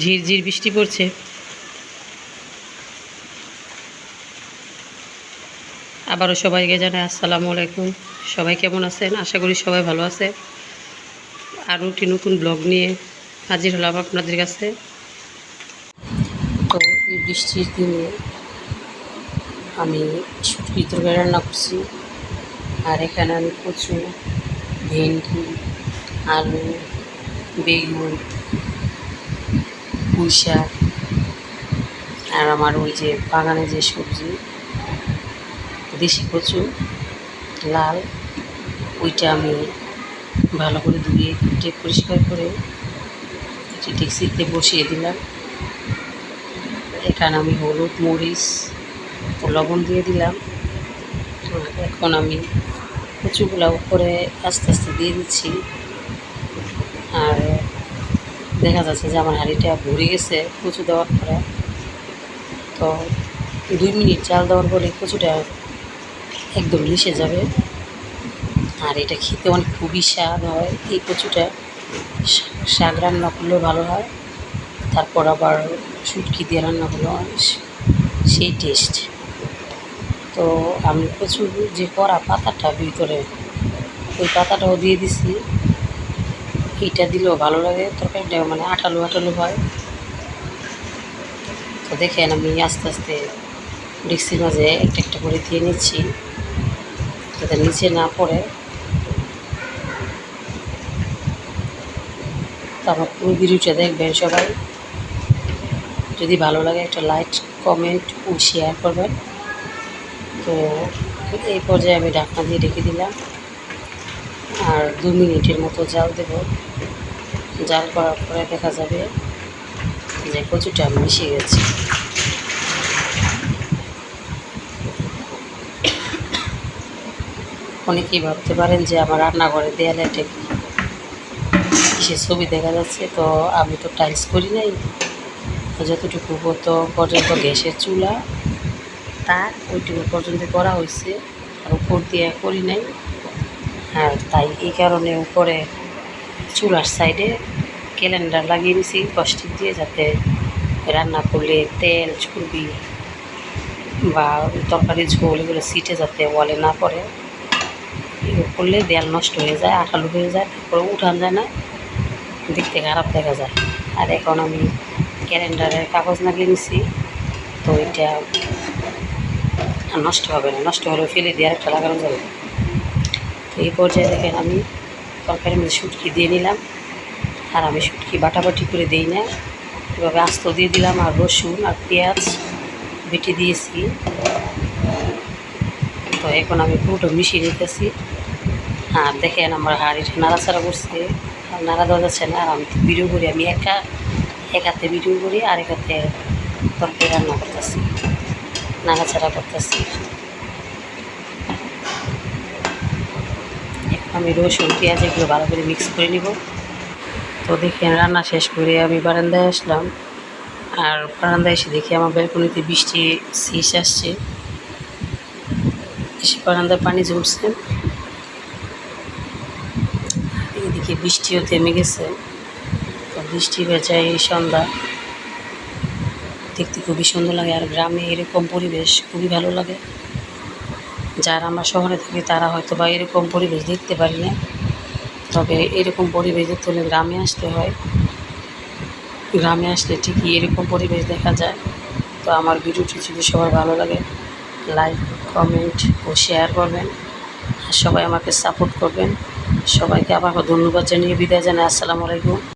ঝিরঝির বৃষ্টি পড়ছে। আবারও সবাইকে জানাই আসসালামু আলাইকুম। সবাই কেমন আছেন? আশা করি সবাই ভালো আছে। আরও একটি নতুন ব্লগ নিয়ে হাজির হলাম আপনাদের কাছে। তো এই বৃষ্টির দিনে আমি তরকারি রান্না করছি। আর এখানে আমি কচু, ভেন্ডি, আলু, বেগুন পুঁই শাক আর আমার ওই যে বাগানে যে সবজি, দেশি কচু, লাল, ওইটা আমি ভালো করে ধুয়ে কুটে পরিষ্কার করে একটি ডেক্সিতে বসিয়ে দিলাম। এখানে আমি হলুদ, মরিচ ও লবণ দিয়ে দিলাম। এখন আমি কচুগুলা উপরে আস্তে আস্তে দিয়ে দিচ্ছি। দেখা যাচ্ছে যে আমার হাঁড়িটা ভরে গেছে কচু দেওয়ার পরে। তো দুই মিনিট চাল দেওয়ার পরে কচুটা একদম মিশে যাবে। আর এটা খেতে অনেক খুবই স্বাদ হয়। এই কচুটা শাক রান্না করলেও ভালো হয়, তারপর আবার শুটকি দিয়ে রান্না করলেও সেই টেস্ট তো আমি কচুর যে কড়া পাতাটা ভিতরে, ওই পাতাটাও দিয়ে দিছি। এইটা দিলেও ভালো লাগে তরকারিটা মানে আঠালো আঠালো হয়। তো দেখেন আমি আস্তে আস্তে ডেক্সির মাঝে একটা একটা করে দিয়ে নিচ্ছি, যাতে নিচে না পড়ে। তো আমার পুরো ভিডিওটা দেখবেন সবাই। যদি ভালো লাগে একটা লাইক, কমেন্ট ও শেয়ার করবেন। তো এই পর্যায়ে আমি ঢাকনা দিয়ে রেখে দিলাম। আর দু মিনিটের মতো জাল দেব। জাল করার পরে দেখা যাবে যে কচুটা মিশে গেছে। অনেকেই ভাবতে পারেন যে আমার রান্নাঘরে দেয়ালে কি কিসের ছবি দেখা যাচ্ছে, তো আমি তো টাইলস করি নাই। যতটুকু তো পর্যন্ত গ্যাসের চুলা, তার ওইটুকু পর্যন্ত করা হয়েছে। আর উপর দিয়ে করি নাই। আর তাই এই কারণে উপরে চুলার সাইডে ক্যালেন্ডার লাগিয়ে দিয়েছি কষ্টিক দিয়ে যাতে রান্না করলে তেল, চর্বি বা তরকারি ঝোল এগুলো সিটে যাতে ওয়ালে না পড়ে। এগুলো করলে দেয়াল নষ্ট হয়ে যায়, আঠালো হয়ে যায়, তারপরে উঠান যায় না, দেখতে খারাপ দেখা যায়। আর এখন আমি ক্যালেন্ডারের কাগজ লাগিয়ে নিছি, তো এটা নষ্ট হবে না, নষ্ট হলে ফেলে দিয়ে আরেকটা লাগানো যাবে। এই পর্যায়ে দেখেন আমি তরকারির মধ্যে শুটকি দিয়ে নিলাম। আর আমি শুটকি বাটাবাটি করে দিই না। এভাবে আস্ত দিয়ে দিলাম, আর রসুন, আর পেঁয়াজ বেটে দিয়েছি। তো এখন আমি পুরোটা মিশিয়ে নিতেছি। আর দেখেন আমার হাঁড়িটা নাড়াচাড়া করছে। নাড়া দেওয়া যাচ্ছে না, আর আমি ভিডিও করি, আমি একা, এক হাতে ভিডিও করি, আর এক হাতে তরকারি রান্না করতেছি, নাড়াচাড়া করতেছি। আমি রসুন, পেঁয়াজ এগুলো ভালো করে মিক্স করে নিব। তো দেখেন রান্না শেষ করে আমি বারান্দায় আসলাম। আর বারান্দায় এসে দেখি আমার ব্যালকনিতে বৃষ্টি, শেষ আসছে। এসে বারান্দায় পানি জমছে। এদিকে বৃষ্টিও থেমে গেছে। তো বৃষ্টি বেচায় এই সন্ধ্যা। দেখতে খুবই সুন্দর লাগে। আর গ্রামে এরকম পরিবেশ খুবই ভালো লাগে। যারা আমরা শহরে থাকি, তারা হয়তো বা এরকম পরিবেশ দেখতে পারি না। তবে এরকম পরিবেশ দেখতে হলে গ্রামে আসতে হয়। গ্রামে আসলে ঠিকই এরকম পরিবেশ দেখা যায়। তো আমার ভিডিওটি যদি সবার ভালো লাগে, লাইক, কমেন্ট ও শেয়ার করবেন। আর সবাই আমাকে সাপোর্ট করবেন। সবাইকে আবার ধন্যবাদ জানিয়ে বিদায় জানাই। আসসালামু আলাইকুম।